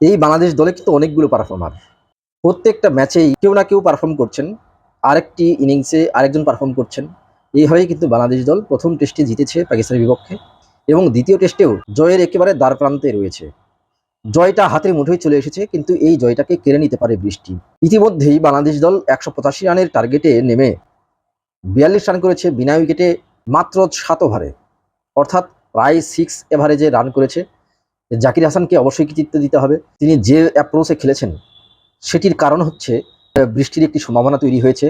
এই বাংলাদেশ দলে কিন্তু অনেকগুলো পারফর্মার প্রত্যেকটা ম্যাচেই কেউ না কেউ পারফর্ম করছেন। আরেকটি ইনিংসে আরেকজন পারফর্ম করছেন। এইভাবেই কিন্তু বাংলাদেশ দল প্রথম টেস্টে জিতেছে পাকিস্তানের বিপক্ষে। এবং দ্বিতীয় টেস্টেও জয়ের একেবারে দ্বার প্রান্তে রয়েছে। জয়টা হাতের মুঠোয় চলে এসেছে, কিন্তু এই জয়টাকে কেড়ে নিতে পারে বৃষ্টি। ইতিমধ্যেই বাংলাদেশ দল একশো পঁচাশি রানের টার্গেটে নেমে বিয়াল্লিশ রান করেছে বিনা উইকেটে মাত্র সাত ওভারে অর্থাৎ প্রায় সিক্স এভারেজে রান করেছে। জাকির হাসানকে অবশ্যই কৃতিত্ব দিতে হবে। তিনি যে অ্যাপ্রোচে খেলেছেন, সেটির কারণ হচ্ছে, বৃষ্টির একটি সম্ভাবনা তৈরি হয়েছে।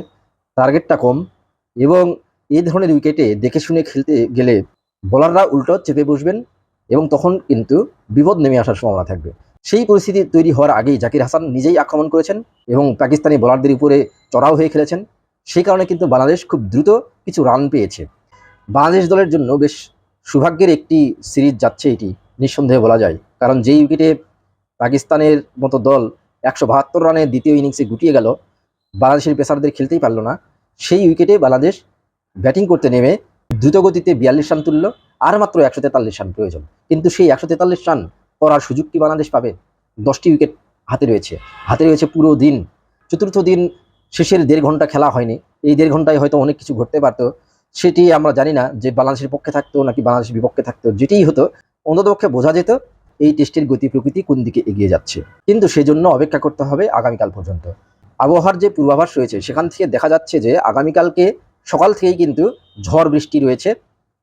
টার্গেটটা কম এবং এই ধরনের উইকেটে দেখে শুনে খেলতে গেলে বোলাররা উল্টো চেপে বসবেন এবং তখন কিন্তু বিপদ নেমে আসার সম্ভাবনা থাকবে। সেই পরিস্থিতি তৈরি হওয়ার আগেই জাকির হাসান নিজেই আক্রমণ করেছেন এবং পাকিস্তানি বোলারদের উপরে চড়াও হয়ে খেলেছেন। সেই কারণে কিন্তু বাংলাদেশ খুব দ্রুত কিছু রান পেয়েছে। বাংলাদেশ দলের জন্য বেশ সৌভাগ্যের একটি সিরিজ যাচ্ছে এটি। নিঃসন্দেহে বলা যায়। কারণ যেই উইকেটে পাকিস্তানের মতো দল একশো বাহাত্তর রানে দ্বিতীয় ইনিংসে গুটিয়ে গেল, বাংলাদেশের পেসারদের খেলতেই পারল না, সেই উইকেটে বাংলাদেশ ব্যাটিং করতে নেমে দ্রুতগতিতে বিয়াল্লিশ রান তুলল, আর মাত্র একশো তেতাল্লিশ রান প্রয়োজন। কিন্তু সেই একশো তেতাল্লিশ রান করার সুযোগ কি বাংলাদেশ পাবে? দশটি উইকেট হাতে রয়েছে। হাতে রয়েছে পুরো দিন। চতুর্থ দিন শেষের দেড় ঘণ্টা খেলা হয়নি। এই দেড় ঘন্টায় হয়তো অনেক কিছু ঘটতে পারতো। সেটি আমরা জানি না যে বাংলাদেশের পক্ষে থাকতো নাকি বাংলাদেশের বিপক্ষে থাকতো। যেটিই হতো অন্ততপক্ষে বোঝা যেত এই টেস্টের গতি প্রকৃতি কোন দিকে এগিয়ে যাচ্ছে। কিন্তু সেজন্য অপেক্ষা করতে হবে আগামীকাল পর্যন্ত। আবহাওয়ার যে পূর্বাভাস রয়েছে, সেখান থেকে দেখা যাচ্ছে যে আগামীকালকে সকাল থেকেই কিন্তু ঝড় বৃষ্টি রয়েছে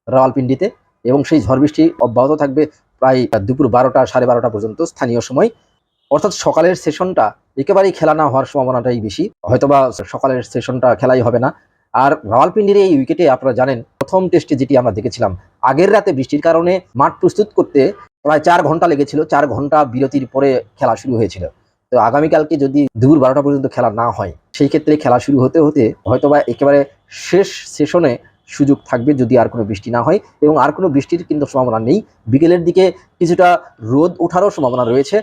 রাওয়ালপিন্ডিতে এবং সেই ঝড় বৃষ্টি অব্যাহত থাকবে প্রায় দুপুর বারোটা, সাড়ে বারোটা পর্যন্ত স্থানীয় সময়। অর্থাৎ সকালের সেশনটা একেবারেই খেলা না হওয়ার সম্ভাবনাটাই বেশি। হয়তোবা সকালের সেশনটা খেলাই হবে না। আর রাওয়ালপিন্ডির এই উইকেটে আপনারা জানেন প্রথম টেস্টে যেটি আমরা দেখেছিলাম, আগের রাতে বৃষ্টির কারণে মাঠ প্রস্তুত করতে প্রায় চার ঘণ্টা লেগেছিল, চার ঘণ্টা বিরতির পরে খেলা শুরু হয়েছিল। তো আগামীকালকে যদি দুপুর বারোটা পর্যন্ত খেলা না হয়, সেই ক্ষেত্রে খেলা শুরু হতে হতে হয়তোবা একেবারে শেষ সেশনে সুযোগ থাকবে যদি আর কোনো বৃষ্টি না হয় এবং আর কোনো বৃষ্টির কিন্তু সম্ভাবনা নেই। বিকেলের দিকে কিছুটা রোদ ওঠারও সম্ভাবনা রয়েছে।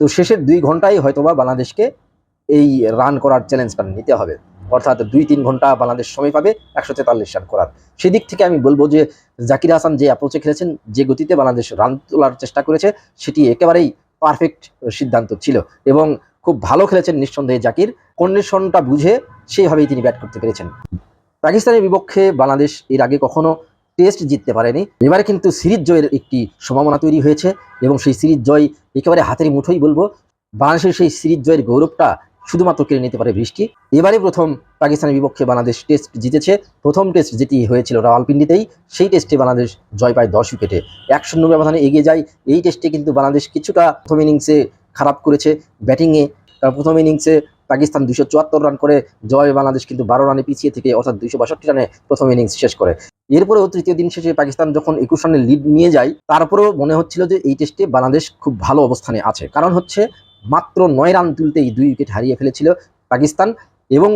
তো শেষের দুই ঘন্টায় হয়তোবা বাংলাদেশকে এই রান করার চ্যালেঞ্জটা নিতে হবে। অর্থাৎ দুই তিন ঘণ্টা বাংলাদেশ সময় পাবে একশো তেতাল্লিশ রান করার। সেদিক থেকে আমি বলব যে জাকির হাসান যে অ্যাপ্রোচে খেলেছেন, যে গতিতে বাংলাদেশ রান তোলার চেষ্টা করেছে, সেটি একেবারেই পারফেক্ট সিদ্ধান্ত ছিল এবং খুব ভালো খেলেছেন নিঃসন্দেহে জাকির। কন্ডিশনটা বুঝে সেইভাবেই তিনি ব্যাট করতে পেরেছেন। পাকিস্তানের বিপক্ষে বাংলাদেশ এর আগে কখনো টেস্ট জিততে পারেনি। এবারে কিন্তু সিরিজ জয়ের একটি সম্ভাবনা তৈরি হয়েছে এবং সেই সিরিজ জয় একেবারে হাতের মুঠোই বলব। বাংলাদেশের সেই সিরিজ জয়ের গৌরবটা শুধুমাত্র কেড়ে নিতে পারে বৃষ্টি। এবারে প্রথম পাকিস্তানের বিপক্ষে বাংলাদেশ টেস্ট জিতেছে। প্রথম টেস্ট যেটি হয়েছিল রাওয়ালপিন্ডিতেই, সেই টেস্টে বাংলাদেশ জয় পায় দশ উইকেটে। এক শূন্য ব্যবধানে এগিয়ে যায়। এই টেস্টে কিন্তু বাংলাদেশ কিছুটা প্রথম ইনিংসে খারাপ করেছে ব্যাটিংয়ে। কারণ প্রথম ইনিংসে পাকিস্তান দুশো চুয়াত্তর রান করে, জয় বাংলাদেশ কিন্তু বারো রানে পিছিয়ে থেকে অর্থাৎ দুশো বাষট্টি রানে প্রথম ইনিংস শেষ করে। এরপরেও তৃতীয় দিন শেষে পাকিস্তান যখন একুশ রানের লিড নিয়ে যায়, তারপরেও মনে হচ্ছিল যে এই টেস্টে বাংলাদেশ খুব ভালো অবস্থানে আছে। কারণ হচ্ছে মাত্র নয় রান তুলতেই দুই উইকেট হারিয়ে ফেলেছিল পাকিস্তান এবং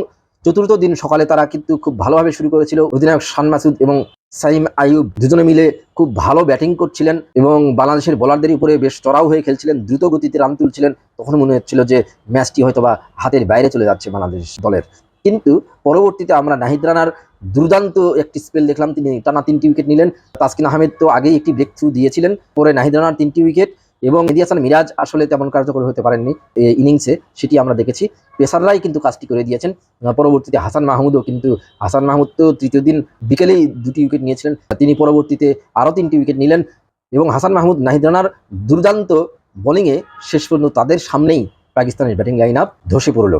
চতুর্থ দিন সকালে তারা কিন্তু খুব ভালোভাবে শুরু করেছিল। অধিনায়ক শান মাসুদ এবং সাইম আইয়ুব দুজনে মিলে খুব ভালো ব্যাটিং করছিলেন এবং বাংলাদেশের বোলারদের উপরে বেশ চড়াও হয়ে খেলছিলেন, দ্রুত গতিতে রান তুলছিলেন। তখন মনে হচ্ছিল যে ম্যাচটি হয়তোবা হাতের বাইরে চলে যাচ্ছে বাংলাদেশ দলের। কিন্তু পরবর্তীতে আমরা নাহিদ রানার দুর্দান্ত একটি স্পেল দেখলাম। তিনি টানা তিনটি উইকেট নিলেন। তাসকিন আহমেদ তো আগেই একটি ব্রেক থ্রু দিয়েছিলেন। পরে নাহিদ রানার তিনটি উইকেট। এবং মেহেদী হাসান মিরাজ আসলে তেমন কার্যকর হতে পারেননি ইনিংসে সেটি আমরা দেখেছি। পেসাররাই কিন্তু কাজটি করে দিয়েছেন। পরবর্তীতে হাসান মাহমুদও কিন্তু, হাসান মাহমুদ তো তৃতীয় দিন বিকেলেই দুটি উইকেট নিয়েছিলেন। তিনি পরবর্তীতে আরও তিনটি উইকেট নিলেন এবং হাসান মাহমুদ, নাহিদ রানার দুর্দান্ত বোলিংয়ে শেষ পর্যন্ত তাদের সামনেই পাকিস্তানের ব্যাটিং লাইন আপ ধসে পড়ল।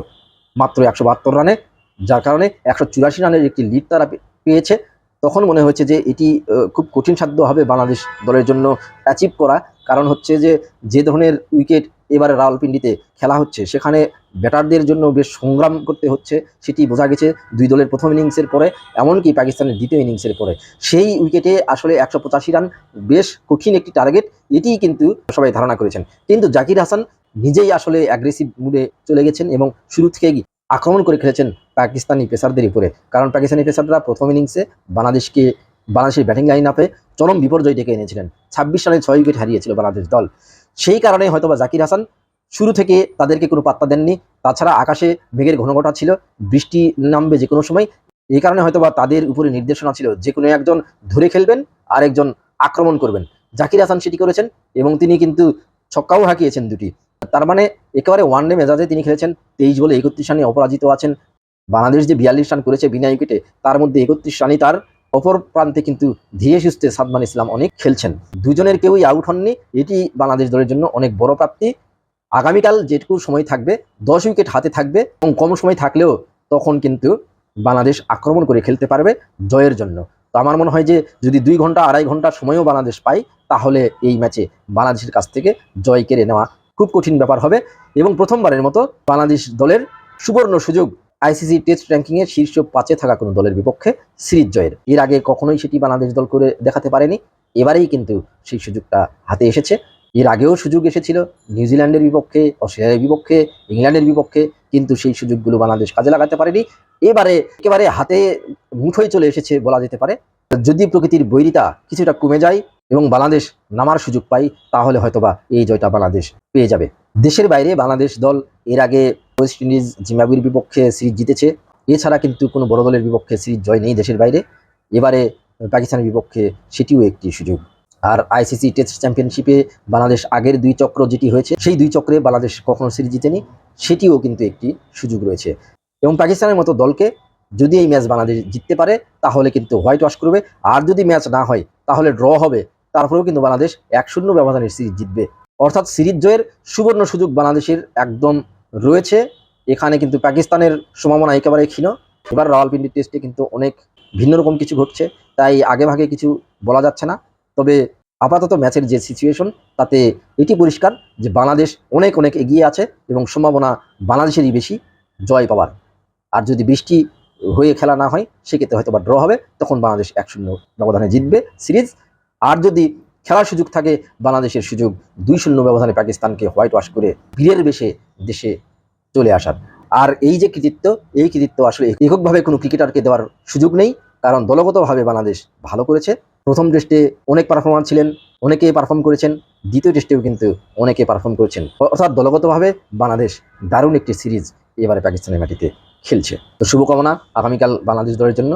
মাত্র একশো বাহাত্তর রানে, যার কারণে একশো চুরাশি রানের একটি লিড তারা পেয়েছে। তখন মনে হয়েছে যে এটি খুব কঠিন সাধ্য হবে বাংলাদেশ দলের জন্য অ্যাচিভ করা। কারণ হচ্ছে যে যে ধরনের উইকেট এবারে রাওয়ালপিন্ডিতে খেলা হচ্ছে, সেখানে ব্যাটারদের জন্য বেশ সংগ্রাম করতে হচ্ছে, সেটি বোঝা গেছে দুই দলের প্রথম ইনিংসের পরে, এমনকি পাকিস্তানের দ্বিতীয় ইনিংসের পরে। সেই উইকেটে আসলে একশো পঁচাশি রান বেশ কঠিন একটি টার্গেট এটিই কিন্তু সবাই ধারণা করেছেন। কিন্তু জাকির হাসান নিজেই আসলে অ্যাগ্রেসিভ মুডে চলে গেছেন এবং শুরু থেকেই আক্রমণ করে খেলেছেন পাকিস্তানি পেসারদের উপরে। কারণ পাকিস্তানি পেসাররা প্রথম ইনিংসে বাংলাদেশকে, বাংলাদেশের ব্যাটিং লাইন আপে চরম বিপর্যয় ডেকে এনেছিলেন। ছাব্বিশ রানে ছয় উইকেট হারিয়েছিল বাংলাদেশ দল। সেই কারণে হয়তোবা জাকির হাসান শুরু থেকে তাদেরকে কোনো পাত্তা দেননি। তাছাড়া আকাশে মেঘের ঘনঘটা ছিল, বৃষ্টি নামবে যে কোনো সময়। এই কারণে হয়তোবা তাদের উপরে নির্দেশনা ছিল যে কোনো একজন ধরে খেলবেন আর একজন আক্রমণ করবেন। জাকির হাসান সেটি করেছেন এবং তিনি কিন্তু ছক্কাও হাঁকিয়েছেন দুটি। তার মানে একেবারে ওয়ান ডে মেজাজে তিনি খেলেছেন তেইশ বলে একত্রিশ রানে অপরাজিত আছেন। বাংলাদেশ যে বিয়াল্লিশ রান করেছে বিনা উইকেটে তার মধ্যে একত্রিশ রানই তার অপর প্রান্তে কিন্তু ধীরে সুস্থে সাদমান ইসলাম অনেক খেলছেন। দুজনের কেউই আউট হননি, এটি বাংলাদেশ দলের জন্য অনেক বড় প্রাপ্তি। আগামীকাল যেটুকু সময় থাকবে, দশ উইকেট হাতে থাকবে এবং কম সময় থাকলেও তখন কিন্তু বাংলাদেশ আক্রমণ করে খেলতে পারবে জয়ের জন্য। তো আমার মনে হয় যে যদি দুই ঘণ্টা, আড়াই ঘণ্টা সময়ও বাংলাদেশ পায়, তাহলে এই ম্যাচে বাংলাদেশের কাছ থেকে জয় কেড়ে নেওয়া খুব কঠিন ব্যাপার হবে এবং প্রথমবারের মতো বাংলাদেশ দলের সুবর্ণ সুযোগ আইসিসি টেস্ট র্যাঙ্কিংয়ের শীর্ষ পাঁচে থাকা কোনো দলের বিপক্ষে সিরিজ জয়ের। এর আগে কখনোই সেটি বাংলাদেশ দল করে দেখাতে পারেনি, এবারেই কিন্তু সেই সুযোগটা হাতে এসেছে। এর আগেও সুযোগ এসেছিল নিউজিল্যান্ডের বিপক্ষে, অস্ট্রেলিয়ার বিপক্ষে, ইংল্যান্ডের বিপক্ষে, কিন্তু সেই সুযোগগুলো বাংলাদেশ কাজে লাগাতে পারেনি। এবারে একেবারে হাতে মুঠোয় চলে এসেছে বলা যেতে পারে। যদি প্রকৃতির বৈরিতা কিছুটা কমে যায় এবং বাংলাদেশ নামার সুযোগ পাই, তাহলে হয়তোবা এই জয়টা বাংলাদেশ পেয়ে যাবে। দেশের বাইরে বাংলাদেশ দল এর আগে ওয়েস্ট ইন্ডিজ জিম্বাবুয়ের বিপক্ষে সিরিজ জিতেছে। এছাড়া কিন্তু কোনো বড় দলের বিপক্ষে সিরিজ জয় নেই দেশের বাইরে। এবারে পাকিস্তানের বিপক্ষে সেটিও একটি সুযোগ। আর আইসিসি টেস্ট চ্যাম্পিয়নশিপে বাংলাদেশ আগের দুই চক্র যেটি হয়েছে। সেই দুই চক্রে বাংলাদেশ কখনো সিরিজ জিতেনি, সেটিও কিন্তু একটি সুযোগ রয়েছে। এবং পাকিস্তানের মতো দলকে যদি এই ম্যাচ বাংলাদেশ জিততে পারে, তাহলে কিন্তু হোয়াইট ওয়াশ করবে। আর যদি ম্যাচ না হয়, তাহলে ড্র হবে তারপরেও কিন্তু বাংলাদেশ এক শূন্য ব্যবধানের সিরিজ জিতবে। অর্থাৎ সিরিজ জয়ের সুবর্ণ সুযোগ বাংলাদেশের একদম রয়েছে। এখানে কিন্তু পাকিস্তানের সম্ভাবনা একেবারে ক্ষীণ। এবার রাওয়ালপিন্ডি টেস্টে কিন্তু অনেক ভিন্ন রকম কিছু ঘটছে, তাই আগে ভাগে কিছু বলা যাচ্ছে না। তবে আপাতত ম্যাচের যে সিচুয়েশন তাতে এটি পরিষ্কার যে বাংলাদেশ অনেক অনেক এগিয়ে আছে এবং সম্ভাবনা বাংলাদেশেরই বেশি জয় পাওয়ার। আর যদি বৃষ্টি হয়ে খেলা না হয়, সেক্ষেত্রে হয়তো বা ড্র হবে, তখন বাংলাদেশ এক শূন্য ব্যবধানে জিতবে সিরিজ। আর যদি খেলার সুযোগ থাকে, বাংলাদেশের সুযোগ দুই শূন্য ব্যবধানে পাকিস্তানকে হোয়াইট ওয়াশ করে বীরের বেশে দেশে চলে আসার। আর এই যে কৃতিত্ব, এই কৃতিত্ব আসলে এককভাবে কোনো ক্রিকেটারকে দেওয়ার সুযোগ নেই, কারণ দলগতভাবে বাংলাদেশ ভালো করেছে। প্রথম টেস্টে অনেক পারফর্মার ছিলেন অনেকে পারফর্ম করেছেন, দ্বিতীয় টেস্টেও কিন্তু অনেকে পারফর্ম করেছেন। অর্থাৎ দলগতভাবে বাংলাদেশ দারুণ একটি সিরিজ এবারে পাকিস্তানের মাটিতে খেলছে। তো শুভকামনা আগামীকাল বাংলাদেশ দলের জন্য।